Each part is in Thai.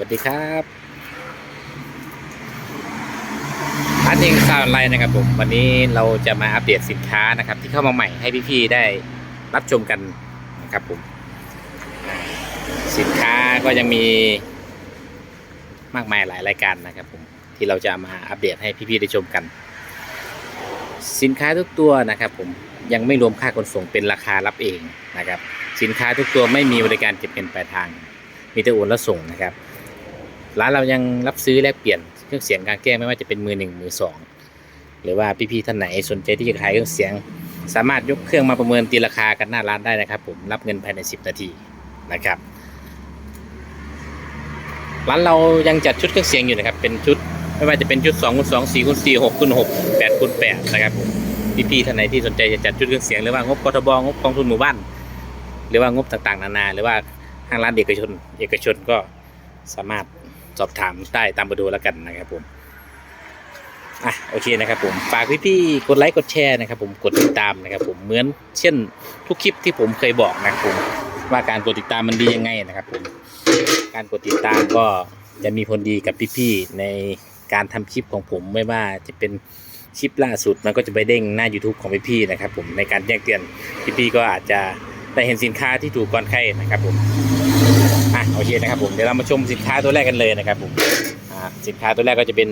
วัสดีครับอันเองซาวน์ไลน์นะครับผม วันนี้เราจะมาอัปเดตสินค้านะครับ ที่เข้ามาใหม่ให้พี่ๆได้รับชมกันนะครับผม สินค้าก็ยังมีมากมายหลายรายการนะครับผมที่เราจะมาอัปเดตให้พี่ๆได้ชมกัน สินค้าทุกตัวนะครับผมยังไม่รวมค่าขนส่งเป็นราคารับเองนะครับ สินค้าทุกตัวไม่มีบริการเก็บเงินปลายทาง มีแต่โอนและส่งนะครับ ร้านเรายังรับซื้อแลกเปลี่ยนเครื่องเสียงกางแก้ไม่ว่าจะเป็นมือหนึ่งมือสองหรือว่าพี่ๆท่านไหนสนใจที่จะขายเครื่องเสียง สามารถยกเครื่องมาประเมินตีราคากันหน้าร้านได้นะครับ ผมรับเงินภายใน 10 นาทีนะครับร้านเรายังจัดชุดเครื่องเสียงอยู่นะครับ เป็นชุดไม่ว่าจะเป็นชุด2คูณ2 4คูณ4 6คูณ6 8คูณ8นะครับผมพี่ๆท่านไหนที่สนใจจะจัดชุดเครื่องเสียงหรือว่างบกทบงบกองทุนหมู่บ้าน หรือว่างบต่างๆ นานา หรือว่าห้างร้านเอกชน เอกชนก็สามารถ สอบถามได้ตามเบอร์โทรแล้วกันนะครับผมอะโอเคนะครับผมฝากพี่ๆกดไลค์กดแชร์นะครับผมกดติดตามนะครับผมเหมือนเช่นทุกคลิปที่ผมเคยบอกนะครับผมว่าการกดติดตามมันดียังไงนะครับผมการกดติดตามก็จะมีผลดีกับพี่ๆในการทำคลิปของผมไม่ว่าจะเป็นคลิปล่าสุดมันก็จะไปเด้งหน้า YouTube ของพี่ๆนะครับผมในการแจ้งเตือนพี่ๆก็อาจจะได้เห็นสินค้าที่ถูกก่อนใครนะครับผม โอเคนะครับผมเดี๋ยวเรามาชมสินค้าตัวแรกกันเลยนะครับผมสินค้าตัวแรกก็จะเป็น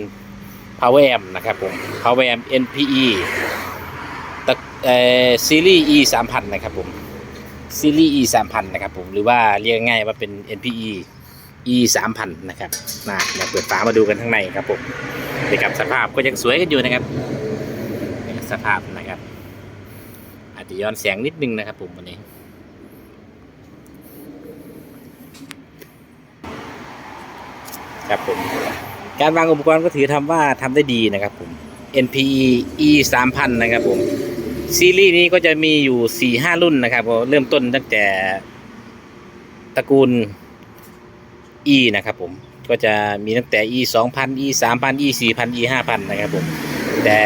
Power Amp นะครับผม Power Amp NPE ตะเอ่อซีรีส์ E 3000นะครับผมซีรีส์ E 3000นะครับผมหรือว่าเรียกง่ายว่าเป็น NPE E 3000นะครับนะเดี๋ยวเปิดฝามาดูกันข้างในครับผมเดี๋ยวกับสภาพก็ยังสวยกันอยู่นะครับสภาพนะครับอาจจะย้อนแสงนิดนึงนะครับผมวันนี้ ครับผมการวางอุปกรณ์ก็ถือทำว่าทำได้ดีนะครับผม NPE E 3000นะครับผมซีรีส์นี้ก็จะมีอยู่ 4 5 รุ่นนะครับผมเริ่มต้นตั้งแต่ตระกูล E นะครับผมก็จะมีตั้งแต่ E 2000 E 3000 E 4000 E 5000นะครับผมแต่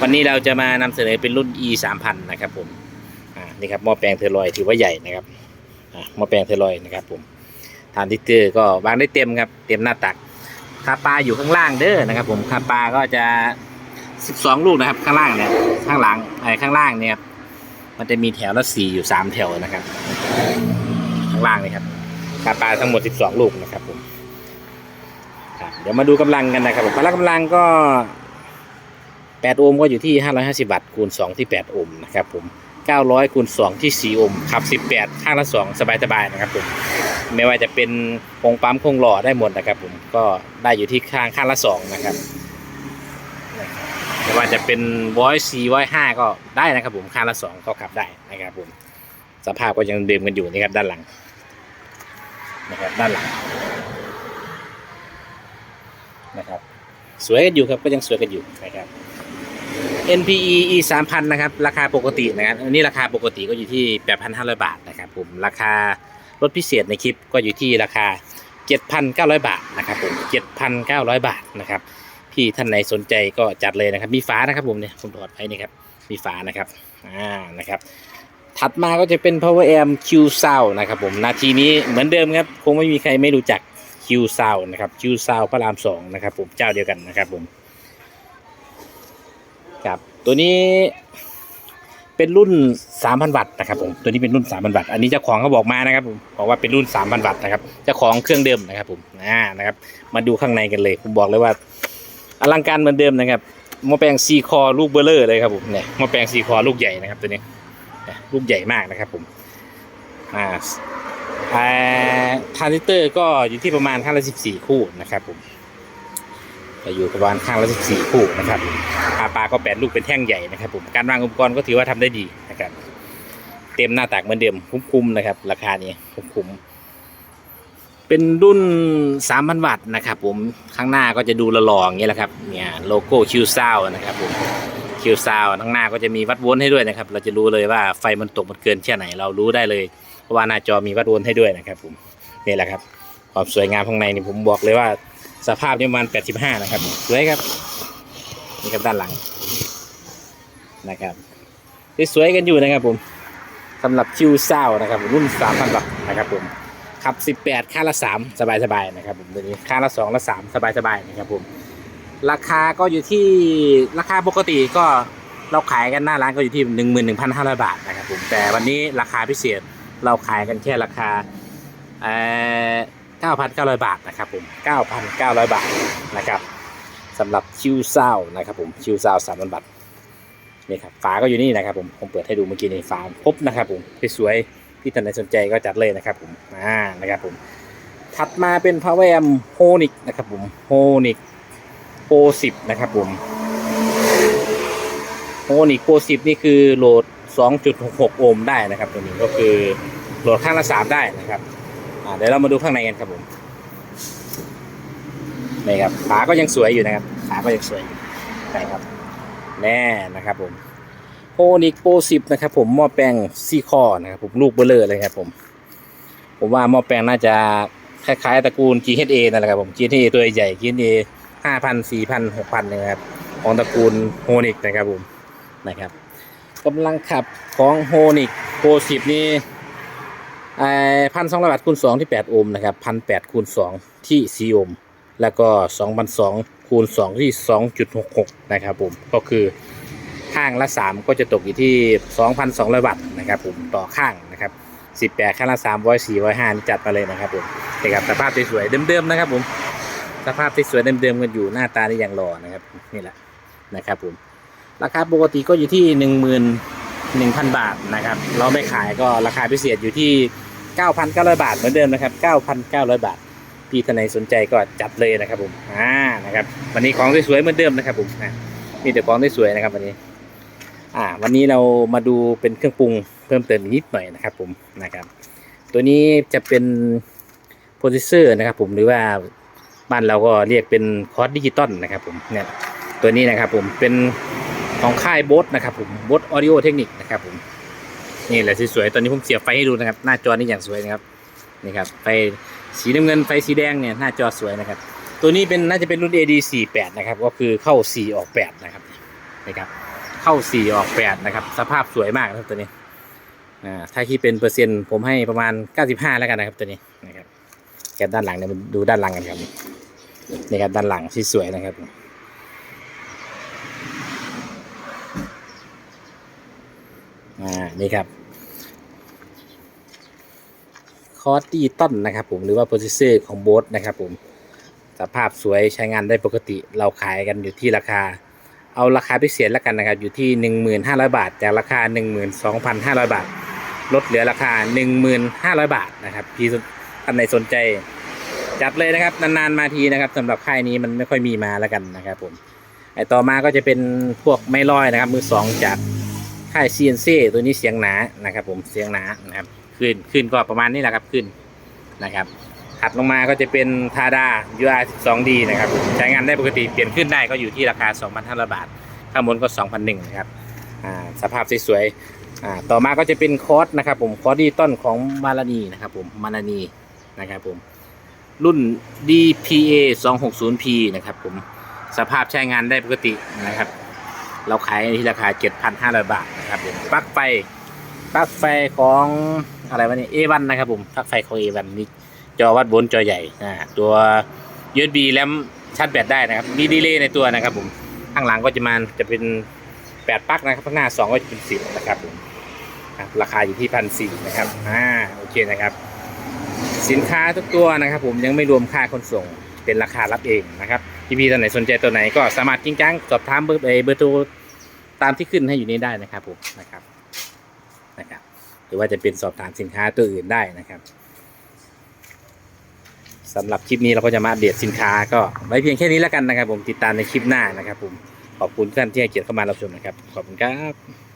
วันนี้เราจะมานำเสนอเป็นรุ่น E 3000นะครับผมนี่ครับหม้อแปลงเทอร์ลอยถือว่าใหญ่นะครับหม้อแปลงเทอร์ลอยนะครับผม ทานทิกเกอร์ก็วางได้เต็มครับเต็มหน้าตักคาปลาอยู่ข้างล่างเด้อนะครับ ผมคาปลาก็จะ 12 ลูกนะครับ ข้างล่างเนี่ยข้างหลังไอ้ข้างล่างเนี่ยมันจะมีแถวละสี่อยู่สามแถวนะครับ ข้างล่างนี่ครับคาปลาทั้งหมด 12 ลูกนะครับผมครับเดี๋ยวมาดูกำลังกันนะครับผมพละกำลังก็8โอห์มก็อยู่ที่ 550วัตต์คูณ2ที่8โอห์มนะครับผม 900คูณ2 ที่ 4 โอห์มขับ 18 ข้างละ 2 สบาย ๆ นะครับผม ไม่ว่าจะเป็นโครงปั๊มโครงหล่อได้หมดนะครับผม ก็ได้อยู่ที่ข้างข้างละ 2 นะครับ ไม่ว่าจะเป็นวอยซีวอยห้าก็ได้นะครับผมข้างละ 2 ก็ขับได้นะครับผม สภาพก็ยังเดิมกันอยู่นะครับด้านหลังนะครับด้านหลังนะครับ สวยกันอยู่ครับก็ยังสวยกันอยู่นะครับ NPE E 3 0 0นะครับราคาปกตินะครับอันนี้ราคาปกติก็อยู่ที่ 8,500 บาทนะครับผมราคารถพิเศษในคลิปก็อยู่ที่ราคา 7,900 บาทนะครับผม7,900 บาทนะครับพี่ท่านไหนสนใจก็จัดเลยนะครับ มีฝานะครับผมเนี่ยผมถอดไว้นี่ครับมีฝานะครับอ่านะครับถัดมาก็จะเป็น Power Amp Q Sound นะครับผมนาทีนี้เหมือนเดิมครับ คงไม่มีใครไม่รู้จัก Q Sound นะครับ Q Sound พระรามสองนะครับผมเจ้าเดียวกันนะครับผม ครับ ตัวนี้เป็นรุ่น 3,000 วัตต์นะครับผมตัวนี้เป็นรุ่น 3,000 วัตต์อันนี้เจ้าของเขาบอกมานะครับผมบอกว่าเป็นรุ่น 3,000 วัตต์นะครับเจ้าของเครื่องเดิมนะครับผมอ่านะครับ มาดูข้างในกันเลยผมบอกเลยว่าอลังการเหมือนเดิมนะครับหม้อแปลงซีคอลูกเบลเลอร์เลยครับผมเนี่ยหม้อแปลงซีคอลูกใหญ่นะครับตัวนี้ลูกใหญ่มากนะครับผมอ่าอ่าทรานซิสเตอร์ก็อยู่ที่ประมาณข้างละ14 คู่นะครับผม จะอยู่ประมาณข้างละ14คู่นะครับปลาปลาก็แปดลูกเป็นแท่งใหญ่นะครับผมการวางอุปกรณ์ก็ถือว่าทำได้ดีนะครับ เต็มหน้าตักเหมือนเดิมคุ้มๆนะครับ ราคานี้คุ้มๆเป็นรุ่น 3,000 วัตต์นะครับ ผมข้างหน้าก็จะดูหล่ออย่างเงี้ยแหละครับเนี่ยโลโก้คิวซาวนะครับผมคิวซาวข้างหน้าก็จะมีวัดโวลต์ให้ด้วยนะครับ เราจะรู้เลยว่าไฟมันตกมันเกินแค่ไหนเรารู้ได้เลยเพราะว่าหน้าจอมีวัดโวลต์ให้ด้วยนะครับ ผมนี่แหละครับความสวยงามข้างในนี่ผมบอกเลยว่า สภาพนี่ประมาณ85 นะครับสวยครับนี่ครับด้านหลังนะครับสวยๆกันอยู่นะครับผมสำหรับคิวเศร้านะครับรุ่น3,000วัตต์นะครับผมขับสิบแปดค่าละสามสบายสบายๆนะครับผมตัวนี้ค่าละสองละสามสบายสบายๆนะครับผมราคาก็อยู่ที่ราคาปกติก็เราขายกันหน้าร้านก็อยู่ที่หนึ่งหมื่นหนึ่งพันห้าร้อยบาทนะครับผมแต่วันนี้ราคาพิเศษเราขายกันแค่ราคาเอ่อ เก้าพันเก้าร้อยบาทนะครับผมเก้าพันเก้าร้อยบาทนะครับสำหรับชิวเศร้านะครับผมชิวเศร้าสามพันบาทนี่ครับฝาก็อยู่นี่นะครับผมผมเปิดให้ดูเมื่อกี้นี่ฝาครบนะครับผมสวยๆที่ท่านใดสนใจก็จัดเลยนะครับผมอ่านะครับผมถัดมาเป็น Power Amp Honic นะครับผม Honic Pro 10นะครับผม Honic Pro 10นี่คือโหลด 2.66 โอห์มได้นะครับตัวนี้ก็คือโหลดข้างละ 3 ได้นะครับ อ่าเดี๋ยวเรามาดูข้างในกันครับผมนี่ครับฝาก็ยังสวยอยู่นะครับฝาก็ยังสวยอยู่นะครับแน่นะครับผมโ o นิกโปสิบนะครับ ผมหม้อแปลงซี่คอนะครับผมลูกเบลเลอร์เลยครับผมผมว่าหม้อแปลงน่าจะคล้ายๆตระกูล GHA นั่นแหละครับผม GHA ตัวใหญ่ GHA ห้าพันสี่พันหกพันนะครับของตระกูลโฮนิกนะครับผมนะครับกำลังขับของโฮนิกโปสิบนี่ พันสองร้อยวัตต์คูณสองที่แปดโอห์มนะครับพันแปดคูณสองที่สี่โอห์มแล้วก็สองพันสองคูณสองที่สองจุดหกหกนะครับผมก็คือข้างละ3ก็จะตกอยู่ที่2,200วัตต์นะครับผมต่อข้างนะครับ18ข้างละ3 100 4 105นี่จัดมาเลยนะครับผมนี่ครับสภาพสวยๆเดิมๆนะครับผมสภาพสวยๆเดิมๆกันอยู่หน้าตานี่ยังรอนะครับนี่แหละนะครับผมราคาปกติก็อยู่ที่ 1,000 บาทนะครับ เราไม่ขายก็ราคาพิเศษอยู่ที่ 9,900 บาทเหมือนเดิมนะครับ 9,900 บาท พี่ท่านไหนสนใจก็จัดเลยนะครับผมอ่านะครับ วันนี้ของสวยๆเหมือนเดิมนะครับผมอะมีแต่ของสวยๆนะครับวันนี้อ่าวันนี้เรามาดูเป็นเครื่องปรุงเพิ่มเติมนิดหน่อยนะครับผมนะครับ ตัวนี้จะเป็นโปรดิวเซอร์นะครับผมหรือว่าบ้านเราก็เรียกเป็นคอร์สดิจิตอลนะครับผมเนี่ยตัวนี้นะครับผมเป็น ของค่ายโบสนะครับผมโบสออดิโอเทคนิคนะครับผมนี่แหละสวยๆตอนนี้ผมเสียบไฟให้ดูนะครับ หน้าจอนี่อย่างสวยนะครับนี่ครับไฟสีน้ำเงินไฟสีแดงเนี่ยหน้าจอสวยนะครับ ตัวนี้เป็นน่าจะเป็นรุ่น AD48 นะครับก็คือเข้า 4 ออก 8 นะครับนี่ครับเข้าสี่ออกแปดนะครับ สภาพสวยมากนะครับตัวนี้อ่าถ้าคิดเป็นเปอร์เซ็นต์ผมให้ประมาณ 95 แล้วกันนะครับตัวนี้นะครับแกด้านหลังเนี่ยมาดูด้านหลังกันครับนี่ครับด้านหลังที่สวยนะครับ อ่านี่ครับคอร์ตี้ต้นนะครับผมหรือว่าโปรเซสเซอร์ของโบสนะครับผมสภาพสวยใช้งานได้ปกติเราขายกันอยู่ที่ราคา เอาราคาพิเศษแล้วกันนะครับ อยู่ที่ 15,500 บาท จากราคา 12,500 บาท ลดเหลือราคา 1,500 บาทนะครับพี่ท่านไหนสนใจ จัดเลยนะครับนานๆมาทีนะครับสำหรับค่ายนี้มันไม่ค่อยมีมาแล้วกันนะครับผมไอต่อมาก็จะเป็นพวกไม่ลอยนะครับ มือสองจาก ค่าย CNC ตัวนี้เสียงหนานะครับ ผมเสียงหนานะครับขึ้นขึ้นก็ประมาณนี้แหละครับขึ้นนะครับถัดลงมาก็จะเป็นทาดา UR 12D นะครับ ใช้งานได้ปกติเปลี่ยนขึ้นได้ก็อยู่ที่ราคา 2,500 บาท ข้างบนก็ 2,001นะครับอ่าสภาพสวยๆต่อมาก็จะเป็นคอร์สนะครับ ผมคอร์สดีต้นของมาลานีนะครับ ผมมาลานีนะครับผมรุ่น DPA 260P นะครับผมสภาพใช้งานได้ปกตินะครับ เราขายที่ราคา 7,500 บาทนะครับผมปลั๊กไฟปลั๊กไฟของอะไรวะเนี่ย A1 นนะครับผมปลั๊กไฟของ A1 นี่จอวัดโวลต์จอใหญ่อ่าตัว USB แรมชาร์จแบตได้นะครับมีดีเลย์ในตัวนะครับผมข้างหลังก็จะมาจะเป็น 8ปลั๊กนะครับข้างหน้า 2 ก็จะเป็น10นะครับผมราคาอยู่ที่พันสี่นะครับอ่าโอเคนะครับ สินค้าทุกตัวนะครับ ผมยังไม่รวมค่าขนส่งเป็นราคารับเองนะครับ พี่ๆท่านไหนสนใจตัวไหนก็สามารถกิ้งก้างสอบถามเบอร์เอ่อเบอร์โทรตามที่ขึ้นให้อยู่นี้ได้นะครับผมนะครับนะครับ หรือว่าจะเป็นสอบถามสินค้าตัวอื่นได้นะครับสำหรับคลิปนี้เราก็จะมาอัปเดตสินค้าก็ไว้เพียงแค่นี้แล้วกันนะครับ ผมติดตามในคลิปหน้านะครับ ผมขอบคุณทุกท่านที่ให้เกียรติเข้ามารับชมนะครับ ขอบคุณครับ